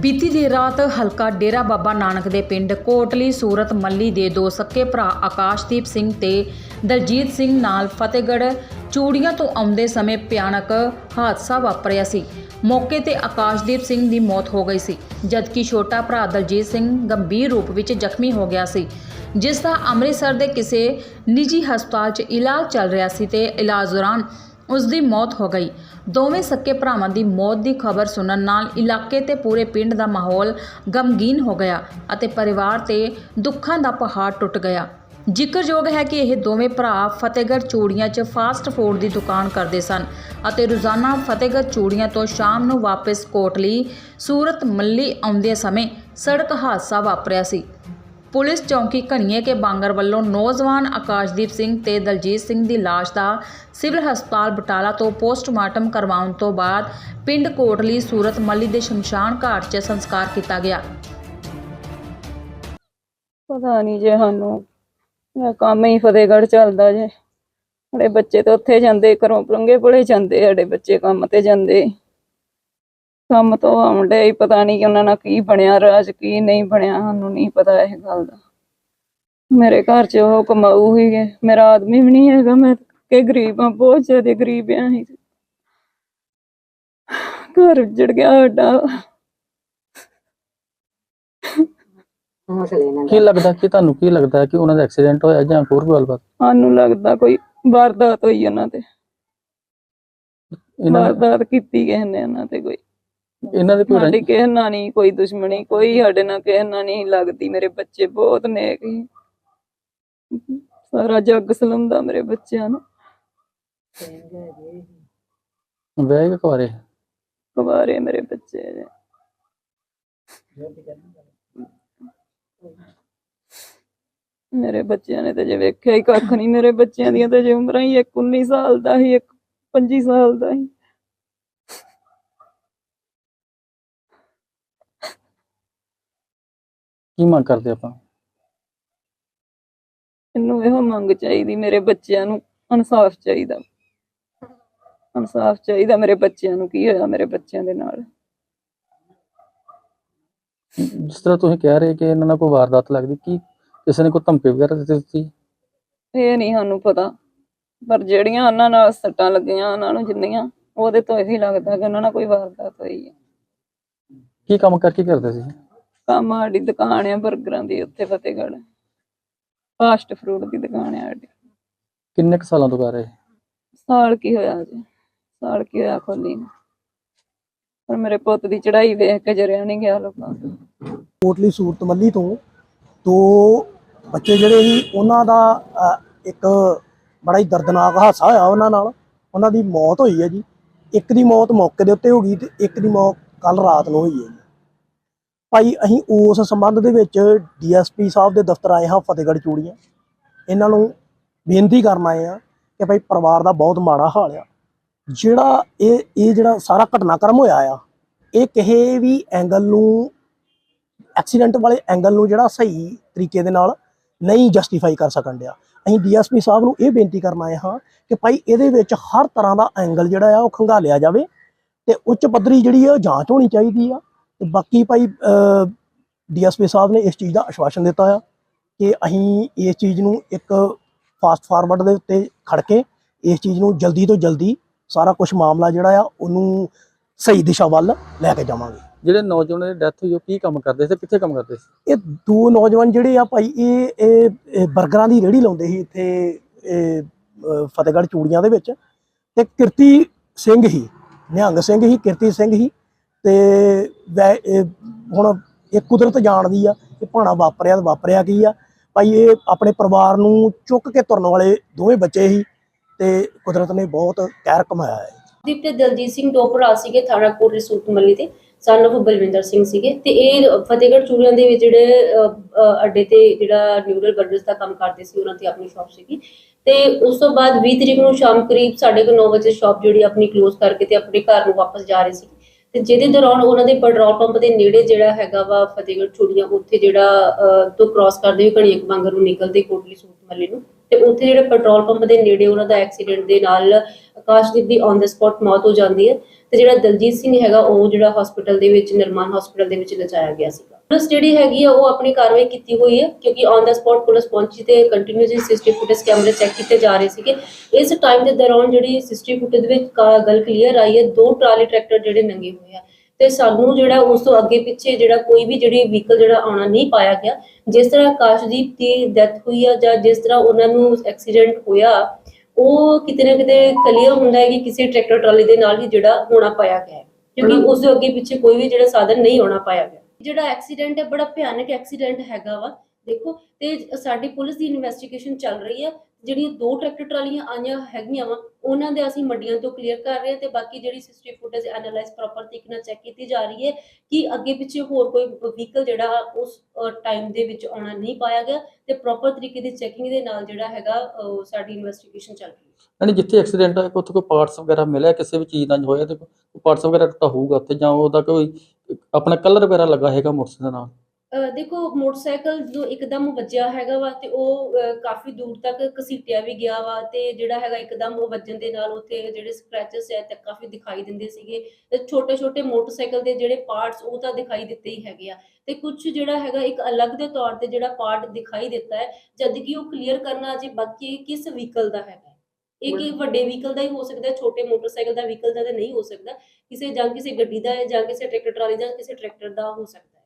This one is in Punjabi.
ਬੀਤੀ ਦੇਰ ਰਾਤ ਹਲਕਾ ਡੇਰਾ ਬਾਬਾ ਨਾਨਕ ਦੇ ਪਿੰਡ ਕੋਟਲੀ ਸੂਰਤ ਮੱਲੀ ਦੇ ਦੋ ਸੱਕੇ ਭਰਾ ਆਕਾਸ਼ਦੀਪ ਸਿੰਘ ਤੇ ਦਲਜੀਤ ਸਿੰਘ ਨਾਲ ਫਤਿਹਗੜ੍ਹ ਚੂੜੀਆਂ ਤੋਂ ਆਉਂਦੇ ਸਮੇਂ ਭਿਆਨਕ ਹਾਦਸਾ ਵਾਪਰਿਆ ਸੀ। ਮੌਕੇ ਤੇ ਆਕਾਸ਼ਦੀਪ ਸਿੰਘ ਦੀ ਮੌਤ ਹੋ ਗਈ ਸੀ, ਜਦਕਿ ਛੋਟਾ ਭਰਾ ਦਲਜੀਤ ਸਿੰਘ ਗੰਭੀਰ ਰੂਪ ਵਿੱਚ ਜ਼ਖਮੀ ਹੋ ਗਿਆ ਸੀ ਜਿਸ ਦਾ ਅੰਮ੍ਰਿਤਸਰ ਦੇ ਕਿਸੇ ਨਿੱਜੀ ਹਸਪਤਾਲ 'ਚ ਇਲਾਜ ਚੱਲ ਰਿਹਾ ਸੀ ਤੇ ਇਲਾਜ ਦੌਰਾਨ ਉਸ ਦੀ ਮੌਤ ਹੋ ਗਈ। ਦੋਵੇਂ ਸੱਕੇ ਭਰਾਵਾਂ ਦੀ ਮੌਤ ਦੀ ਖਬਰ ਸੁਣਨ ਨਾਲ ਇਲਾਕੇ ਤੇ ਪੂਰੇ ਪਿੰਡ ਦਾ ਮਾਹੌਲ ਗਮਗੀਨ ਹੋ ਗਿਆ ਅਤੇ ਪਰਿਵਾਰ ਤੇ ਦੁੱਖਾਂ ਦਾ ਪਹਾੜ ਟੁੱਟ ਗਿਆ। ਜ਼ਿਕਰਯੋਗ ਹੈ ਕਿ ਇਹ ਦੋਵੇਂ ਭਰਾ ਫਤਿਹਗੜ੍ਹ ਚੂੜੀਆਂ 'ਚ ਫਾਸਟ ਫੂਡ ਦੀ ਦੁਕਾਨ ਕਰਦੇ ਸਨ ਅਤੇ ਰੋਜ਼ਾਨਾ ਫਤਿਹਗੜ੍ਹ ਚੂੜੀਆਂ ਤੋਂ ਸ਼ਾਮ ਨੂੰ ਵਾਪਸ ਕੋਟਲੀ, ਸੂਰਤ ਮੱਲੀ ਆਉਂਦੇ ਸਮੇਂ ਸੜਕ ਹਾਦਸਾ ਵਾਪਰਿਆ ਸੀ। ਪੁਲਿਸ ਚੌਂਕੀ ਘਣੀਏ ਕੇ ਬਾਂਗਰ ਵੱਲੋਂ ਨੌਜਵਾਨ ਆਕਾਸ਼ਦੀਪ ਸਿੰਘ ਤੇ ਦਲਜੀਤ ਸਿੰਘ ਦੀ ਲਾਸ਼ ਦਾ ਸਿਵਲ ਹਸਪਤਾਲ ਬਟਾਲਾ ਤੋਂ ਪੋਸਟਮਾਰਟਮ ਕਰਵਾਉਣ ਤੋਂ ਬਾਅਦ ਪਿੰਡ ਕੋਟਲੀ ਸੂਰਤ ਮੱਲੀ ਦੇ ਸ਼ਮਸ਼ਾਨ ਘਾਟ 'ਚ ਸੰਸਕਾਰ ਕੀਤਾ ਗਿਆ। ਪਤਾ ਨਹੀਂ ਜੇ ਸਾਨੂੰ, ਇਹ ਕੰਮ ਹੀ ਫਤਿਹਗੜ੍ਹ ਚੱਲਦਾ ਜੇ। ਸਾਡੇ ਬੱਚੇ ਤਾਂ ਉੱਥੇ ਜਾਂਦੇ, ਘਰੋਂ ਪਲੰਗੇ ਪੁਲੇ ਜਾਂਦੇ, ਸਾਡੇ ਬੱਚੇ ਕੰਮ ਤੇ ਜਾਂਦੇ। ਕੰਮ ਤੋਂ ਆਉਂਦੇ ਹੀ ਪਤਾ ਨਹੀਂ ਕਿ ਉਹਨਾਂ ਨਾਲ ਕੀ ਬਣਿਆ ਰਾਜ ਕੀ ਨਹੀਂ ਬਣਿਆ ਸਾਨੂੰ ਨਹੀਂ ਪਤਾ ਇਹ ਗੱਲ ਦਾ। ਮੇਰੇ ਘਰ 'ਚ ਉਹ ਕਮਾਊ ਹੀ ਹੈ। ਮੇਰਾ ਆਦਮੀ ਵੀ ਨਹੀਂ ਹੈਗਾ ਮੈਂ ਕਿ ਗਰੀਬ ਹਾਂ ਬਹੁਤ ਜ਼ਿਆਦਾ ਗਰੀਬ ਹਾਂ ਅਸੀਂ। ਘਰ ਉੱਜੜ ਗਿਆ ਸਾਡਾ। ਕੀ ਲੱਗਦਾ ਕਿ ਤੁਹਾਨੂੰ ਕੀ ਲੱਗਦਾ ਕਿ ਉਹਨਾਂ ਦਾ ਐਕਸੀਡੈਂਟ ਹੋਇਆ ਜਾਂ ਹੋਰ ਕੋਈ ਗੱਲਬਾਤ? ਸਾਨੂੰ ਲੱਗਦਾ ਕੋਈ ਵਾਰਦਾਤ ਹੋਈ ਉਹਨਾਂ ਤੇ। ਇਹਨਾਂ ਵਾਰਦਾਤ ਕੀਤੀ ਕਿਸੇ ਨੇ ਉਹਨਾਂ ਤੇ ਕੋਈ। ਇਹਨਾਂ ਦੇ ਕੋਈ ਸਾਡੀ ਕਿਸੇ ਨਾਲ ਨਹੀਂ ਕੋਈ ਦੁਸ਼ਮਣੀ ਕੋਈ ਸਾਡੇ ਨਾਲ ਕਿਸੇ ਨਾਲ ਨਹੀਂ ਲੱਗਦੀ। ਮੇਰੇ ਬੱਚੇ ਬਹੁਤ ਨੇਕ ਸੀ ਸਾਰਾ ਜੱਗ ਸਲਮਦਾ ਮੇਰੇ ਬੱਚਿਆਂ ਨੂੰ। ਵਿਆਹ ਕੇ ਕੁਆਰੇ ਕੁਵਾਰੇ ਮੇਰੇ ਬੱਚੇ ਨੇ। ਮੇਰੇ ਬੱਚਿਆਂ ਨੇ ਤਾਂ ਜੇ ਵੇਖਿਆ ਹੀ ਕੱਖ ਨਹੀਂ। ਮੇਰੇ ਬੱਚਿਆਂ ਦੀਆਂ ਤਾਂ ਜੇ ਉਮਰਾਂ ਹੀ ਇੱਕ 19 ਸਾਲ ਦਾ ਸੀ ਇੱਕ 25 ਸਾਲ ਦਾ ਸੀ ਕੀ ਮੰਗ ਕਰਦੇ ਆਪਾਂ? ਮੈਨੂੰ ਇਹੋ ਮੰਗ ਚਾਹੀਦੀ ਮੇਰੇ ਬੱਚਿਆਂ ਨੂੰ ਇਨਸਾਫ ਚਾਹੀਦਾ। ਇਨਸਾਫ ਚਾਹੀਦਾ ਮੇਰੇ ਬੱਚਿਆਂ ਨੂੰ ਕੀ ਹੋਇਆ ਮੇਰੇ ਬੱਚਿਆਂ ਦੇ ਨਾਲ? ਜਿਸ ਤਰ੍ਹਾਂ ਤੁਸੀਂ ਕਹਿ ਰਹੇ ਕਿ ਇਹਨਾਂ ਨਾਲ ਕੋਈ ਵਾਰਦਾਤ ਲੱਗਦੀ ਕੀ ਕਿਸੇ ਨੇ ਕੋਈ ਧਮਕੀ ਵਗੈਰਾ ਦਿੱਤੀ ਦਿੱਤੀ? ਇਹ ਨਹੀਂ ਸਾਨੂੰ ਪਤਾ ਪਰ ਜਿਹੜੀਆਂ ਉਹਨਾਂ ਨਾਲ ਸੱਟਾਂ ਲੱਗੀਆਂ ਉਹਨਾਂ ਨੂੰ ਜਿੰਨੀਆਂ ਉਹਦੇ ਤੋਂ ਇਹੀ ਲੱਗਦਾ ਕਿ ਉਹਨਾਂ ਨਾਲ ਕੋਈ ਵਾਰਦਾਤ ਹੋਈ ਹੈ। ਕੀ ਕੰਮ ਕਰਕੇ ਕਰਦੇ ਸੀ? ਕੰਮ ਸਾਡੀ ਦੁਕਾਨ ਆ 버ਗਰਾਂ ਦੀ ਉੱਥੇ ਫਤਿਹਗੜ੍ਹ। ਫਾਸਟ ਫੂਡ ਦੀ ਦੁਕਾਨ ਆ ਸਾਡੀ। ਕਿੰਨੇ ਕੁ ਸਾਲਾਂ ਤੋਂ ਕਰ ਰਹੇ? ਸਾਲ ਕੀ ਹੋਇਆ ਜੀ ਸਾਲ ਕੀ ਹੋਇਆ ਖੋਲੀ ਨੂੰ? ਪਰ ਮੇਰੇ ਪੁੱਤ ਦੀ ਚੜ੍ਹਾਈ ਵੇਖ ਕੇ ਜਰਿਆ ਨਹੀਂ ਗਿਆ ਲੋਕਾਂ ਤੋਂ। ਕੋਟਲੀ ਸੂਰਤ ਮੱਲੀ ਤੋਂ ਦੋ ਬੱਚੇ ਜਿਹੜੇ ਸੀ ਉਹਨਾਂ ਦਾ ਅ, ਇੱਕ ਬੜਾ ਹੀ ਦਰਦਨਾਕ ਹਾਦਸਾ ਹੋਇਆ ਉਹਨਾਂ ਨਾਲ। ਉਹਨਾਂ ਦੀ ਮੌਤ ਹੋਈ ਹੈ ਜੀ। ਇੱਕ ਦੀ ਮੌਤ ਮੌਕੇ ਦੇ ਉੱਤੇ ਹੋ ਗਈ ਤੇ ਇੱਕ ਦੀ ਮੌਤ ਕੱਲ ਰਾਤ ਨੂੰ ਹੋਈ ਹੈ ਜੀ। ਭਾਈ, ਅਸੀਂ ਉਸ ਸੰਬੰਧ ਦੇ ਵਿੱਚ ਡੀਐਸਪੀ ਸਾਹਿਬ ਦੇ ਦਫ਼ਤਰ ਆਏ ਹਾਂ, ਫਤਿਹਗੜ੍ਹ ਚੂੜੀਆਂ। ਇਹਨਾਂ ਨੂੰ ਬੇਨਤੀ ਕਰਨ ਆਏ ਆ ਕਿ ਭਾਈ, ਪਰਿਵਾਰ ਦਾ ਬਹੁਤ ਮਾੜਾ ਹਾਲ ਆ। ਜਿਹੜਾ ਇਹ ਇਹ ਜਿਹੜਾ ਸਾਰਾ ਘਟਨਾਕ੍ਰਮ ਹੋਇਆ ਆ, ਇਹ ਕਿਸੇ ਵੀ ਐਂਗਲ ਨੂੰ ਐਕਸੀਡੈਂਟ ਵਾਲੇ ਐਂਗਲ ਨੂੰ ਜਿਹੜਾ ਸਹੀ ਤਰੀਕੇ ਦੇ ਨਾਲ ਨਹੀਂ ਜਸਟੀਫਾਈ ਕਰ ਸਕਣ ਡਿਆ। ਅਸੀਂ ਡੀਐਸਪੀ ਸਾਹਿਬ ਨੂੰ ਇਹ ਬੇਨਤੀ ਕਰਨ ਆਏ ਹਾਂ ਕਿ ਭਾਈ, ਇਹਦੇ ਵਿੱਚ ਹਰ ਤਰ੍ਹਾਂ ਦਾ ਐਂਗਲ ਜਿਹੜਾ ਆ, ਉਹ ਖੰਗਾਲਿਆ ਜਾਵੇ ਤੇ ਉੱਚ ਪੱਧਰੀ ਜਿਹੜੀ ਆ, ਉਹ ਜਾਂਚ ਹੋਣੀ ਚਾਹੀਦੀ ਆ। ਤੇ ਬਾਕੀ ਭਾਈ ਡੀਐਸਪੀ ਸਾਹਿਬ ਨੇ ਇਸ ਚੀਜ਼ ਦਾ ਆਸ਼ਵਾਸਨ ਦਿੱਤਾ ਆ ਕਿ ਅਸੀਂ ਇਸ ਚੀਜ਼ ਨੂੰ ਇੱਕ ਫਾਸਟ ਫਾਰਵਰਡ ਦੇ ਉੱਤੇ ਖੜ ਕੇ ਇਸ ਚੀਜ਼ ਨੂੰ ਜਲਦੀ ਤੋਂ ਜਲਦੀ ਸਾਰਾ ਕੁਝ ਮਾਮਲਾ ਜਿਹੜਾ ਆ ਉਹਨੂੰ ਸਹੀ ਦਿਸ਼ਾ ਵੱਲ ਲੈ ਕੇ ਜਾਵਾਂਗੇ। ਜਿਹੜੇ ਨੌਜਵਾਨਾਂ ਦੀ ਡੈਥ ਹੋਈ ਉਹ ਕੀ ਕੰਮ ਕਰਦੇ ਸੀ ਕਿੱਥੇ ਕੰਮ ਕਰਦੇ ਸੀ? ਇਹ ਦੋ ਨੌਜਵਾਨ ਜਿਹੜੇ ਆ ਭਾਈ ਇਹ ਇਹ ਇਹ 버ਗਰਾਂ ਦੀ ਰੇਹੜੀ ਲਾਉਂਦੇ ਸੀ ਇੱਥੇ ਇਹ ਫਤਿਹਗੜ੍ਹ ਚੂੜੀਆਂ ਦੇ ਵਿੱਚ ਤੇ ਕਿਰਤੀ ਸਿੰਘ ਹੀ ਨਿਹੰਗ ਸਿੰਘ ਹੀ ਕਿਰਤੀ ਸਿੰਘ ਹੀ ਤੇ ਹੁਣ ਇਹ ਕੁਦਰਤ ਜਾਣਦੀ ਆ ਕਿ ਭਾਣਾ ਵਾਪਰਿਆ ਤਾਂ ਵਾਪਰਿਆ ਕੀ ਆ। ਭਾਈ ਇਹ ਆਪਣੇ ਪਰਿਵਾਰ ਨੂੰ ਚੁੱਕ ਕੇ ਤੁਰਨ ਵਾਲੇ ਦੋਵੇਂ ਬੱਚੇ ਸੀ ਤੇ ਕੁਦਰਤ ਨੇ ਬਹੁਤ ਕਹਿਰ ਕਮਾਇਆ ਹੈ। ਦੀਪ ਤੇ ਦਲਜੀਤ ਸਿੰਘ ਦੋ ਸੀਗੇ ਥਾਣਾ ਕੋਟਲੀ ਸੂਤਮੱਲੀ ਦੇ ਸਨ of ਬਲਵਿੰਦਰ ਸਿੰਘ ਸੀਗੇ ਤੇ ਇਹ ਫਤਿਹਗੜ੍ਹ ਚੂੜੀਆਂ ਦੇ ਵਿੱਚ ਜਿਹੜੇ ਅੱਡੇ ਤੇ ਜਿਹੜਾ ਨਿਊਡਲ ਬਰਗਰਸ ਦਾ ਕੰਮ ਕਰਦੇ ਸੀ, ਉਹਨਾਂ ਦੀ ਆਪਣੀ ਸ਼ਾਪ ਸੀਗੀ। ਤੇ ਉਸ ਤੋਂ ਬਾਅਦ 20 ਤਰੀਕ ਨੂੰ ਸ਼ਾਮ ਕਰੀਬ 9:30 ਵਜੇ ਸ਼ਾਪ ਜਿਹੜੀ ਆਪਣੀ ਕਲੋਜ਼ ਕਰਕੇ ਤੇ ਆਪਣੇ ਘਰ ਨੂੰ ਵਾਪਸ ਜਾ ਰਹੇ ਸੀ। ਤੇ ਜਿਹਦੇ ਦੌਰਾਨ ਉਹਨਾਂ ਦੇ ਪੈਟਰੋਲ ਪੰਪ ਦੇ ਨੇੜੇ ਜਿਹੜਾ ਹੈਗਾ ਵਾ ਫਤਿਹਗੜ੍ਹ ਚੂੜੀਆਂ ਉੱਥੇ ਜਿਹੜਾ ਅਹ, ਤੋਂ ਕ੍ਰਾਸ ਕਰਦੇ ਹੋਏ ਘਣੀਕ ਬਾਂਗਰ ਨੂੰ ਨਿਕਲਦੇ ਕੋਟਲੀ ਸੂਤਮੱਲੀ ਨੂੰ ਤੇ ਉੱਥੇ ਜਿਹੜੇ ਪੈਟਰੋਲ ਪੰਪ ਦੇ ਨੇੜੇ ਉਹਨਾਂ ਦਾ ਐਕਸੀਡੈਂਟ ਦੇ ਨਾਲ ਆਕਾਸ਼ਦੀਪ ਦੀ ਔਨ ਦ ਸਪੌਟ ਮੌਤ ਹੋ ਜਾਂਦੀ ਹੈ ਤੇ ਜਿਹੜਾ ਦਲਜੀਤ ਸਿੰਘ ਹੈਗਾ ਉਹ ਜਿਹੜਾ ਹਸਪੀਟਲ ਦੇ ਵਿੱਚ ਨਿਰਮਾਨ ਹਸਪੀਟਲ ਦੇ ਵਿੱਚ ਲਿਜਾਇਆ ਗਿਆ ਸੀ। ਪੁਲਿਸ ਜਿਹੜੀ ਹੈਗੀ ਆ ਉਹ ਆਪਣੀ ਕਾਰਵਾਈ ਕੀਤੀ ਹੋਈ ਹੈ ਕਿਉਂਕਿ ਔਨ ਦਾ ਸਪੌਟ ਪੁਲਿਸ ਪਹੁੰਚੀ ਤੇ ਕੰਟੀਨਿਊਸਲੀ ਸਿਸਟਮ ਫੁਟੇਜ ਕੈਮਰੇ ਚੈੱਕ ਕੀਤੇ ਜਾ ਰਹੇ ਸੀਗੇ। ਇਸ ਟਾਈਮ ਦੇ ਦੌਰਾਨ ਜਿਹੜੀ ਸਿਸਟਮ ਫੁਟੇਜ ਵਿੱਚ ਕਾ- ਗੱਲ ਕਲੀਅਰ ਆਈ ਹੈ ਦੋ ਟਰਾਲੀ ਟਰੈਕਟਰ ਜਿਹੜੇ ਨੰਗੇ ਹੋਏ ਆ। ਤੇ ਸਾਨੂੰ ਜਿਹੜਾ ਉਸ ਤੋਂ ਅੱਗੇ ਪਿੱਛੇ ਜਿਹੜਾ ਕੋਈ ਵੀ ਜਿਹੜੀ ਵਹੀਕਲ ਜਿਹੜਾ ਆਉਣਾ ਨਹੀਂ ਪਾਇਆ ਗਿਆ ਜਿਸ ਤਰ੍ਹਾਂ ਆਕਾਸ਼ਦੀਪ ਦੀ ਡੈਥ ਹੋਈ ਆ ਜਾਂ ਜਿਸ ਤਰ੍ਹਾਂ ਉਹਨਾਂ ਨੂੰ ਐਕਸੀਡੈਂਟ ਹੋਇਆ ਉਹ ਕਿਤੇ ਨਾ ਕਿਤੇ ਕਲੀਅਰ ਹੁੰਦਾ ਹੈ ਕਿ ਕਿਸੇ ਟਰੈਕਟਰ ਟਰਾਲੀ ਦੇ ਨਾਲ ਹੀ ਜਿਹੜਾ ਹੋਣਾ ਪਾਇਆ ਗਿਆ ਕਿਉਂਕਿ। ਉਸ ਦੇ ਅੱਗੇ ਪਿੱਛੇ ਕੋਈ ਵੀ ਜਿਹੜਾ ਸਾਧਨ ਨਹੀਂ ਹੋਣਾ ਪਾਇਆ ਗਿਆ। ਜਿਹੜਾ ਐਕਸੀਡੈਂਟ ਹੈ, ਬੜਾ ਭਿਆਨਕ ਐਕਸੀਡੈਂਟ ਹੈਗਾ ਵਾ। ਦੇਖੋ, ਤੇ ਸਾਡੀ ਪੁਲਿਸ ਦੀ ਇਨਵੈਸਟੀਗੇਸ਼ਨ ਚੱਲ ਰਹੀ ਹੈ ਜਿਹੜੀਆਂ ਦੋ ਟਰੈਕਟਰ ਟਰਾਲੀਆਂ ਆਈਆਂ ਹੈਗੀਆਂ ਵਾ, ਉਹਨਾਂ ਦੇ ਅਸੀਂ ਮੰਡੀਆਂ ਤੋਂ ਕਲੀਅਰ ਕਰ ਰਹੇ ਹਾਂ ਤੇ ਬਾਕੀ ਜਿਹੜੀ ਸਿਸਟਮ ਫੁਟੇਜ ਐਨਾਲਾਈਜ਼ ਪ੍ਰੋਪਰ ਤਰੀਕੇ ਨਾਲ ਚੈੱਕ ਕੀਤੀ ਜਾ ਰਹੀ ਹੈ ਕਿ ਅੱਗੇ ਪਿੱਛੇ ਹੋਰ ਕੋਈ ਵਹੀਕਲ ਜਿਹੜਾ ਉਸ ਟਾਈਮ ਦੇ ਵਿੱਚ ਆਉਣਾ ਨਹੀਂ ਪਾਇਆ ਗਿਆ ਤੇ ਪ੍ਰੋਪਰ ਤਰੀਕੇ ਦੀ ਚੈਕਿੰਗ ਦੇ ਨਾਲ ਜਿਹੜਾ ਹੈਗਾ ਸਾਡੀ ਇਨਵੈਸਟੀਗੇਸ਼ਨ ਚੱਲ ਰਹੀ ਹੈ। ਯਾਨੀ ਜਿੱਥੇ ਐਕਸੀਡੈਂਟ ਹੋਇਆ ਉੱਥੇ ਕੋਈ ਪਾਰਟਸ ਵਗੈਰਾ ਮਿਲਿਆ, ਕਿਸੇ ਵੀ ਚੀਜ਼ ਦਾ ਹੋਇਆ, ਤੇ ਪਾਰਟਸ ਵਗੈਰਾ ਤਾਂ ਹੋਊਗਾ ਉੱਥੇ ਜਾਂ ਉਹਦਾ ਕੋਈ ਆਪਣਾ ਕਲਰ ਵਗੈਰਾ ਲੱਗਾ ਹੈਗਾ ਮੋਟਰਸਾਈਕਲ ਨਾਲ? ਦੇਖੋ, ਮੋਟਰਸਾਈਕਲ ਜਦੋਂ ਇੱਕਦਮ ਵੱਜਿਆ ਹੈਗਾ ਵਾ ਤੇ ਉਹ ਕਾਫੀ ਦੂਰ ਤੱਕ ਘਸੀਟਿਆ ਵੀ ਗਿਆ ਵਾ ਤੇ ਜਿਹੜਾ ਹੈਗਾ ਇੱਕਦਮ ਉਹ ਵੱਜਣ ਦੇ ਨਾਲ ਉੱਥੇ ਜਿਹੜੇ ਸਕ੍ਰੈਚਸ ਹੈ ਤੇ ਕਾਫੀ ਦਿਖਾਈ ਦਿੰਦੇ ਸੀਗੇ। ਤੇ ਛੋਟੇ ਛੋਟੇ ਮੋਟਰਸਾਈਕਲ ਦੇ ਜਿਹੜੇ ਪਾਰਟਸ ਉਹ ਤਾਂ ਦਿਖਾਈ ਦਿੱਤੇ ਹੀ ਹੈਗੇ ਆ। ਤੇ ਕੁਝ ਜਿਹੜਾ ਹੈਗਾ ਇੱਕ ਅਲੱਗ ਦੇ ਤੌਰ ਤੇ ਜਿਹੜਾ ਪਾਰਟ ਦਿਖਾਈ ਦਿੱਤਾ ਹੈ ਜਦਕਿ ਉਹ ਕਲੀਅਰ ਕਰਨਾ ਅਜੇ ਬਾਕੀ ਕਿਸ ਵਹੀਕਲ ਦਾ ਹੈਗਾ। ਇਹ ਕਿ ਵੱਡੇ ਵਹੀਕਲ ਦਾ ਹੀ ਹੋ ਸਕਦਾ, ਛੋਟੇ ਮੋਟਰਸਾਈਕਲ ਦਾ ਵਹੀਕਲ ਦਾ ਤਾਂ ਨਹੀਂ ਹੋ ਸਕਦਾ। ਕਿਸੇ ਜਾਂ ਕਿਸੇ ਗੱਡੀ ਦਾ ਜਾਂ ਕਿਸੇ ਟਰੈਕਟਰ ਟਰਾਲੀ ਦਾ ਕਿਸੇ ਟਰੈਕਟਰ ਦਾ ਹੋ ਸਕਦਾ।